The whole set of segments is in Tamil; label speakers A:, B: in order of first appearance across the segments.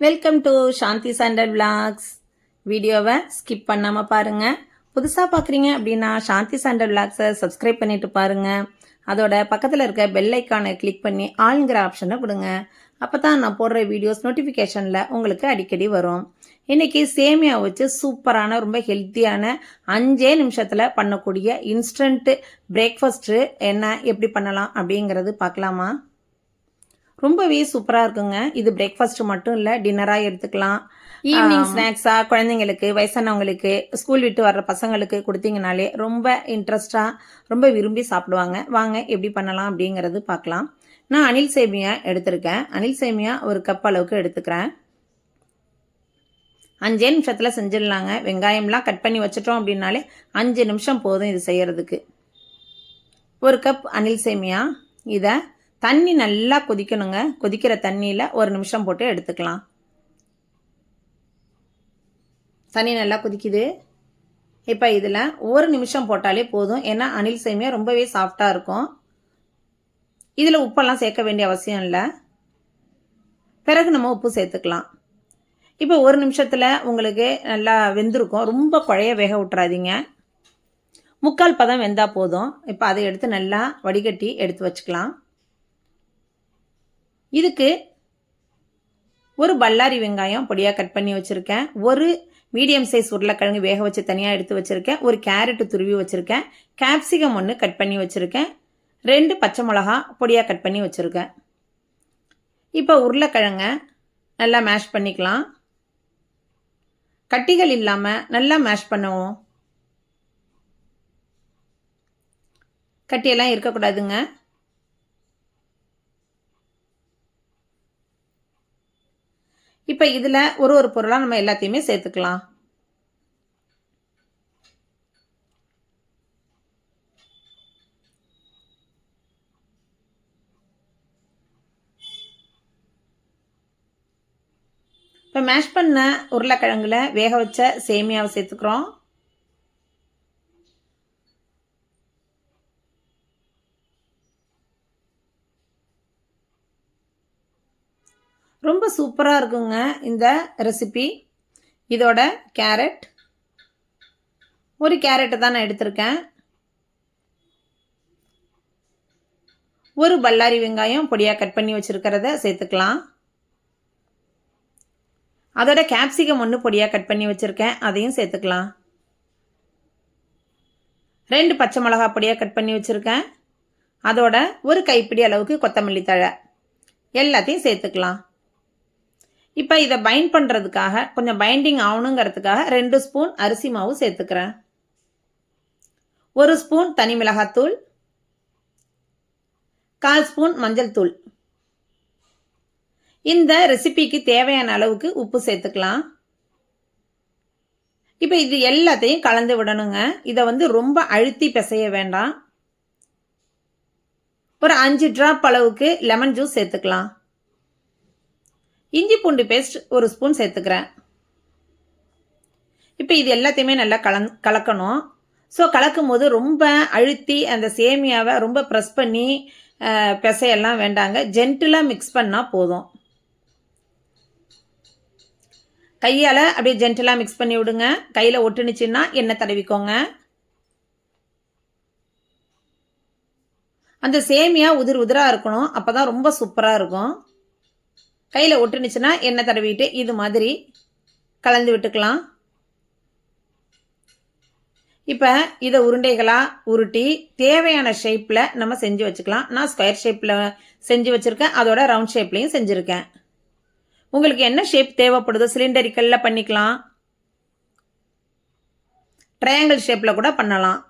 A: Welcome to Shanthi Sandal vlogs வீடியோவை ஸ்கிப் பண்ணாமல் பாருங்கள் புதுசாக பார்க்குறீங்க அப்படின்னா சாந்தி சாண்டல் விளாக்ஸை சப்ஸ்கிரைப் பண்ணிட்டு பாருங்கள் அதோட பக்கத்தில் இருக்க பெல் ஐக்கானை கிளிக் பண்ணி ஆளுங்கிற ஆப்ஷனை கொடுங்க. அப்போ தான் நான் போடுற வீடியோஸ் நோட்டிஃபிகேஷனில் உங்களுக்கு அடிக்கடி வரும். இன்றைக்கி சேமியா வச்சு சூப்பரான ரொம்ப ஹெல்த்தியான அஞ்சே நிமிஷத்தில் பண்ணக்கூடிய இன்ஸ்டன்ட்டு பிரேக்ஃபாஸ்ட்டு என்ன எப்படி பண்ணலாம் அப்படிங்கிறது பார்க்கலாமா ரொம்பவே சூப்பராக இருக்குங்க. இது பிரேக்ஃபாஸ்ட் மட்டும் இல்லை டின்னராக எடுத்துக்கலாம். ஈவினிங் ஸ்நாக்ஸாக குழந்தைங்களுக்கு வயசானவங்களுக்கு ஸ்கூல் விட்டு வர்ற பசங்களுக்கு கொடுத்தீங்கனாலே ரொம்ப இன்ட்ரெஸ்டாக ரொம்ப விரும்பி சாப்பிடுவாங்க. வாங்க எப்படி பண்ணலாம் அப்படிங்கிறது பார்க்கலாம். நான் அனில் சேமியா எடுத்திருக்கேன். அனில் சேமியா ஒரு கப் அளவுக்கு எடுத்துக்கிறேன். அஞ்சே நிமிஷத்தில் செஞ்சிடலாங்க. வெங்காயம்லாம் கட் பண்ணி வச்சிட்டோம் அப்படின்னாலே அஞ்சு நிமிஷம் போதும் இது செய்யறதுக்கு. ஒரு கப் அனில் சேமியா. இதை தண்ணி நல்லா கொதிக்கணுங்க. கொதிக்கிற தண்ணியில் ஒரு நிமிஷம் போட்டு எடுத்துக்கலாம். தண்ணி நல்லா கொதிக்குது. இப்போ இதில் ஒரு நிமிஷம் போட்டாலே போதும். ஏன்னா அணில் சேமியா ரொம்பவே சாஃப்டாக இருக்கும். இதில் உப்பெல்லாம் சேர்க்க வேண்டிய அவசியம் இல்லை. பிறகு நம்ம உப்பு சேர்த்துக்கலாம். இப்போ ஒரு நிமிஷத்தில் உங்களுக்கு நல்லா வெந்திருக்கும். ரொம்ப குழைய வேக விட்டுறாதீங்க. முக்கால் பதம் வெந்தால் போதும். இப்போ அதை எடுத்து நல்லா வடிகட்டி எடுத்து வச்சுக்கலாம். இதுக்கு ஒரு பல்லாரி வெங்காயம் பொடியாக கட் பண்ணி வச்சுருக்கேன். ஒரு மீடியம் சைஸ் உருளைக்கிழங்கு வேக வச்சு தனியாக எடுத்து வச்சுருக்கேன். ஒரு கேரட்டு துருவி வச்சுருக்கேன். கேப்சிகம் ஒன்று கட் பண்ணி வச்சுருக்கேன். ரெண்டு பச்சை மிளகா பொடியாக கட் பண்ணி வச்சுருக்கேன். இப்போ உருளைக்கிழங்க நல்லா மேஷ் பண்ணிக்கலாம். கட்டிகள் இல்லாமல் நல்லா மேஷ் பண்ணுவோம். கட்டியெல்லாம் இருக்கக்கூடாதுங்க. இப்போ இதில் ஒரு ஒரு பொருளாக நம்ம எல்லாத்தையுமே சேர்த்துக்கலாம். இப்போ மேஷ் பண்ண உருளைக்கிழங்குல வேக வச்ச சேமியாவை சேர்த்துக்கிறோம் ரொம்ப சூப்பராக இருக்குங்க இந்த ரெசிபி. இதோட கேரட். ஒரு கேரட்டை தான் நான் எடுத்திருக்கேன். ஒரு பல்லாரி வெங்காயம் பொடியாக கட் பண்ணி வச்சுருக்கிறத சேர்த்துக்கலாம். அதோட கேப்சிகம் ஒன்று பொடியாக கட் பண்ணி வச்சுருக்கேன். அதையும் சேர்த்துக்கலாம். ரெண்டு பச்சை மிளகா பொடியாக கட் பண்ணி வச்சுருக்கேன். அதோட ஒரு கைப்பிடி அளவுக்கு கொத்தமல்லி தழை. எல்லாத்தையும் சேர்த்துக்கலாம். இப்போ இதை பைண்ட் பண்ணுறதுக்காக கொஞ்சம் பைண்டிங் ஆகணுங்கிறதுக்காக ரெண்டு ஸ்பூன் அரிசி மாவு சேர்த்துக்கிறேன். ஒரு ஸ்பூன் தனி மிளகாத்தூள் கால் ஸ்பூன் மஞ்சள் தூள். இந்த ரெசிபிக்கு தேவையான அளவுக்கு உப்பு சேர்த்துக்கலாம். இப்போ இது எல்லாத்தையும் கலந்து விடணுங்க. இதை வந்து ரொம்ப அழுத்தி பிசைய வேண்டாம். ஒரு அஞ்சு ட்ராப் அளவுக்கு லெமன் ஜூஸ் சேர்த்துக்கலாம். இஞ்சி பூண்டு பேஸ்ட் ஒரு ஸ்பூன் சேர்த்துக்கிறேன். இப்போ இது எல்லாத்தையுமே நல்லா கலந் கலக்கணும். ஸோ கலக்கும் போது ரொம்ப அழுத்தி அந்த சேமியாவை ரொம்ப ப்ரெஸ் பண்ணி பிசையெல்லாம் வேண்டாங்க. ஜென்டிலாக மிக்ஸ் பண்ணால் போதும். கையால் அப்படியே ஜென்டிலாக மிக்ஸ் பண்ணி விடுங்க. கையில் ஒட்டுனுச்சுன்னா எண்ணெய் தடவிக்கோங்க. அந்த சேமியா உதிர் உதிராக இருக்கணும். அப்போ தான் ரொம்ப சூப்பராக இருக்கும். கையில் ஒட்டுனுச்சுன்னா எண்ணெய் தடவிட்டு இது மாதிரி கலந்து விட்டுக்கலாம். இப்போ இதை உருண்டைகளாக உருட்டி தேவையான ஷேப்பில் நம்ம செஞ்சு வச்சுக்கலாம். நான் ஸ்கொயர் ஷேப்பில் செஞ்சு வச்சுருக்கேன். அதோட ரவுண்ட் ஷேப்லேயும் செஞ்சுருக்கேன். உங்களுக்கு என்ன ஷேப் தேவைப்படுதோ சிலிண்டரிக்கல்ல பண்ணிக்கலாம். ட்ரையாங்கிள் ஷேப்பில் கூட பண்ணலாம்.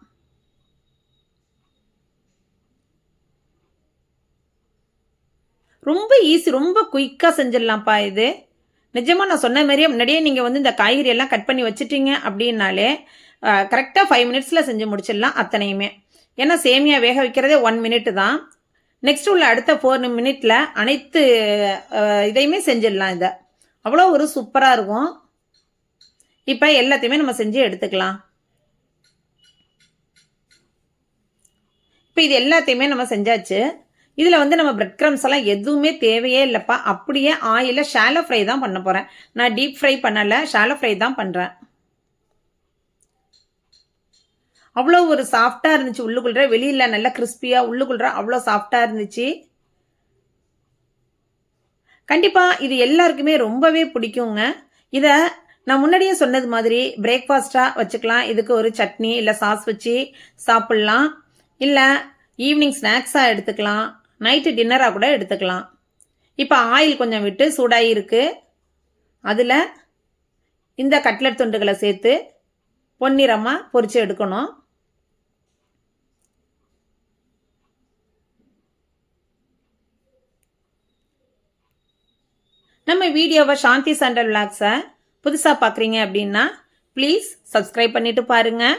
A: ரொம்ப ஈஸி ரொம்ப குயிக்காக செஞ்சிடலாம்ப்பா இது. நிஜமாக நான் சொன்ன மாதிரியே முன்னாடியே நீங்கள் வந்து இந்த காய்கறி எல்லாம் கட் பண்ணி வச்சுட்டீங்க அப்படின்னாலே கரெக்டாக ஃபைவ் மினிட்ஸில் செஞ்சு முடிச்சிடலாம் அத்தனையுமே. ஏன்னா சேமியா வேக வைக்கிறதே ஒன் மினிட் தான். நெக்ஸ்ட் உள்ள அடுத்த ஃபோர் மினிட்ல அனைத்து இதையுமே செஞ்சிடலாம் இதை. அவ்வளோ ஒரு சூப்பராக இருக்கும். இப்போ எல்லாத்தையுமே நம்ம செஞ்சு எடுத்துக்கலாம். இப்போ இது எல்லாத்தையுமே நம்ம செஞ்சாச்சு. இதில் வந்து நம்ம பிரெட் க்ரம்ஸ் எல்லாம் எதுவுமே தேவையே இல்லைப்பா. அப்படியே ஆயிலில் ஷாலோ ஃப்ரை தான் பண்ண போகிறேன் நான் டீப் ஃப்ரை பண்ணலை ஷாலோ ஃப்ரை தான் பண்ணுறேன் அவ்வளோ ஒரு சாஃப்டாக இருந்துச்சு உள்ளுக்குள்ற வெளியில் நல்லா கிறிஸ்பியாக உள்ளுக்குள்ற அவ்வளோ சாஃப்டாக இருந்துச்சு. கண்டிப்பாக இது எல்லாருக்குமே ரொம்பவே பிடிக்குங்க. இதை நான் முன்னாடியே சொன்னது மாதிரி பிரேக்ஃபாஸ்ட்டாக வச்சுக்கலாம். இதுக்கு ஒரு சட்னி இல்லை சாஸ் வச்சு சாப்பிட்லாம். இல்லை ஈவினிங் ஸ்நாக்ஸாக எடுத்துக்கலாம். நைட்டு டின்னராக கூட எடுத்துக்கலாம். இப்போ ஆயில் கொஞ்சம் விட்டு சூடாகி இருக்கு. அதில் இந்த கட்லட் துண்டுகளை சேர்த்து பொன்னிறமாக பொரித்து எடுக்கணும். நம்ம வீடியோவை சாந்தி சண்டல் விளாக்ஸை புதுசாக பார்க்குறீங்க அப்படின்னா ப்ளீஸ் சப்ஸ்கிரைப் பண்ணிவிட்டு பாருங்கள்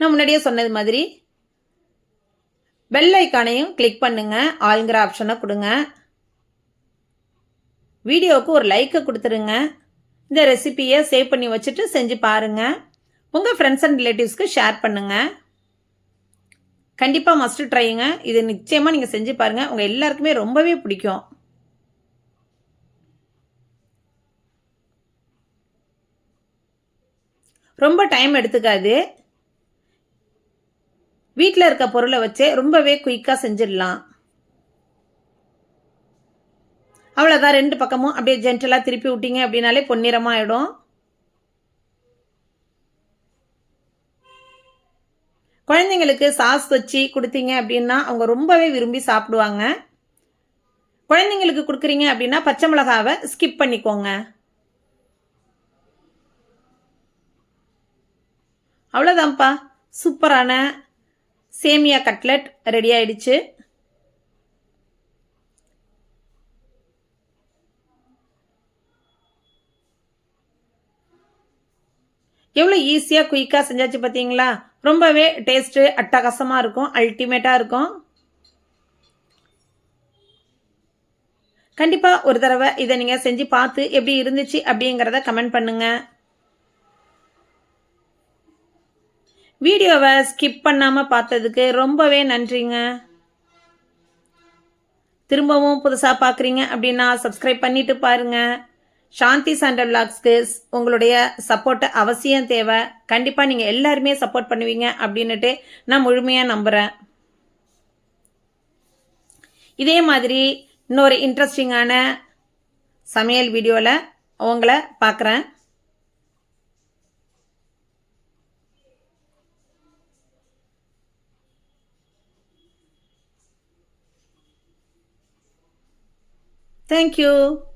A: நான் முன்னாடியே சொன்னது மாதிரி பெல் ஐக்கானையும் கிளிக் பண்ணுங்க. ஆளுங்கிற ஆப்ஷனை கொடுங்க. வீடியோவுக்கு ஒரு லைக்கை கொடுத்துருங்க. இந்த ரெசிபியை சேவ் பண்ணி வச்சுட்டு செஞ்சு பாருங்கள் உங்கள் ஃப்ரெண்ட்ஸ் அண்ட் ரிலேட்டிவ்ஸ்க்கு ஷேர் பண்ணுங்கள் கண்டிப்பாக மஸ்ட் ட்ரைங்க இது நிச்சயமாக நீங்கள் செஞ்சு பாருங்கள் உங்கள் எல்லாருக்குமே ரொம்பவே பிடிக்கும். ரொம்ப டைம் எடுத்துக்காது. வீட்டில் இருக்க பொருளை வச்சே ரொம்பவே குயிக்காக செஞ்சிடலாம். அவ்வளோதான் ரெண்டு பக்கமும் அப்படியே ஜென்டலாக திருப்பி விட்டீங்க அப்படின்னாலே பொன்னிறமாயிடும். குழந்தைங்களுக்கு சாஸ் வச்சு கொடுத்தீங்க அப்படின்னா அவங்க ரொம்பவே விரும்பி சாப்பிடுவாங்க. குழந்தைங்களுக்கு கொடுக்குறீங்க அப்படின்னா பச்சை மிளகாவை ஸ்கிப் பண்ணிக்கோங்க. அவ்வளோதான்ப்பா சூப்பரான சேமியா கட்லெட் ரெடி ஆயிடுச்சு. எவ்வளோ ஈஸியாக குயிக்காக செஞ்சாச்சு பார்த்தீங்களா ரொம்பவே டேஸ்ட்டு அட்டகாசமாக இருக்கும் அல்டிமேட்டாக இருக்கும். கண்டிப்பாக ஒரு தடவை இதை நீங்கள் செஞ்சு பார்த்து எப்படி இருந்துச்சு அப்படிங்கிறத கமெண்ட் பண்ணுங்கள் வீடியோவை ஸ்கிப் பண்ணாமல் பார்த்ததுக்கு ரொம்பவே நன்றிங்க. திரும்பவும் புதுசாக பார்க்குறீங்க அப்படின்னா சப்ஸ்கிரைப் பண்ணிட்டு பாருங்கள் சாந்தி சாண்டல் விளாக்ஸ்க்கு உங்களுடைய சப்போர்ட்டு அவசியம் தேவை. கண்டிப்பாக நீங்கள் எல்லாருமே சப்போர்ட் பண்ணுவீங்க அப்படின்னுட்டு நான் முழுமையாக நம்புகிறேன் இதே மாதிரி இன்னொரு இன்ட்ரெஸ்டிங்கான சமையல் வீடியோவில் உங்களை பார்க்குறேன் Thank you.